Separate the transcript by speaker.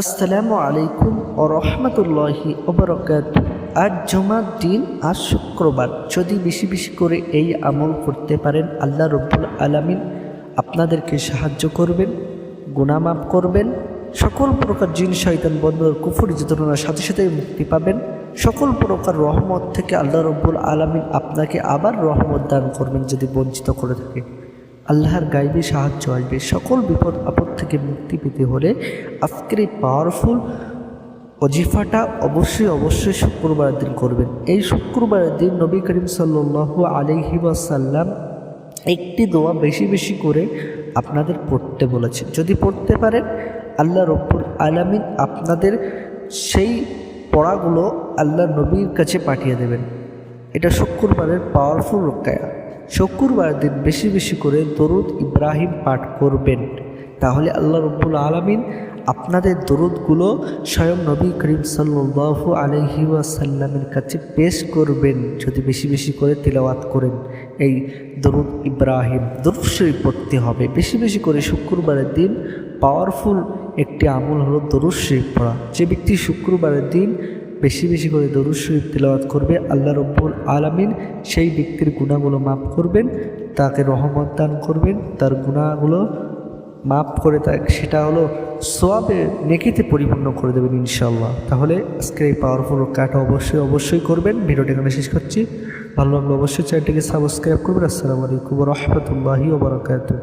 Speaker 1: আসসালামু আলাইকুম ও রহমতুল্লাহি ওবরকাত আজ জমার দিন, আজ শুক্রবার। যদি বেশি বেশি করে এই আমল করতে পারেন, আল্লাহ রব্বুল আলামিন আপনাদেরকে সাহায্য করবেন গুণামাপ করবেন, সকল প্রকার জিন, শয়তান বন্ধ কুফুর চেতনার সাথে সাথে মুক্তি পাবেন। সকল প্রকার রহমত থেকে আল্লাহ রব্বুল আলামিন আপনাকে আবার রহমত দান করবেন, যদি বঞ্চিত করে থাকে আল্লাহর গাইবে সাহায্য আসবে। সকল বিপদ আপদ থেকে মুক্তি পেতে হলে আজকের এই পাওয়ারফুল অজিফাটা অবশ্যই অবশ্যই শুক্রবারের দিন করবেন। এই শুক্রবারের দিন নবী করিম সাল্লু আলহি ওয়াসাল্লাম একটি দোয়া বেশি বেশি করে আপনাদের পড়তে বলেছেন। যদি পড়তে পারেন, আল্লাহ রব্বুল আলামিন আপনাদের সেই পড়াগুলো আল্লাহ নবীর কাছে পাঠিয়ে দেবেন। এটা শুক্রবারের পাওয়ারফুল রক্ষায়া শুক্রবার দিন বেশি বেশি করে দরুদ ইব্রাহিম পাঠ করবেন। তাহলে আল্লাহ রব্বুল আলমিন আপনাদের দরুদগুলো স্বয়ং নবী করিম সাল্লু আলহি ওয়াসাল্লামের কাছে পেশ করবেন, যদি বেশি বেশি করে তেলাওয়াত করেন। এই দরুদ ইব্রাহিম দরুদ পড়তে হবে। বেশি বেশি করে শুক্রবারের দিন পাওয়ারফুল একটি আমল হলো দরুদ পড়া। যে ব্যক্তি শুক্রবারের দিন বেশি বেশি করে দরুদ শরীফ তেলাওয়াত করবে, আল্লাহ রব্বুল আলামিন সেই ব্যক্তির গুণাগুলো মাফ করবেন, তাকে রহমত দান করবেন, তার গুণাগুলো মাফ করে তা, সেটা হলো সোয়াবে নেকিতে পরিপূর্ণ করে দেবেন ইনশাল্লাহ তাহলে আজকের এই পাওয়ারফুল কাটা অবশ্যই অবশ্যই করবেন। ভিডিওটি এখানে শেষ করছি। ভালো লাগল অবশ্যই চ্যানেলটিকে সাবস্ক্রাইব করবেন। আসসালামু আলাইকুম রহমতুল্লাহি ওবরাকাতু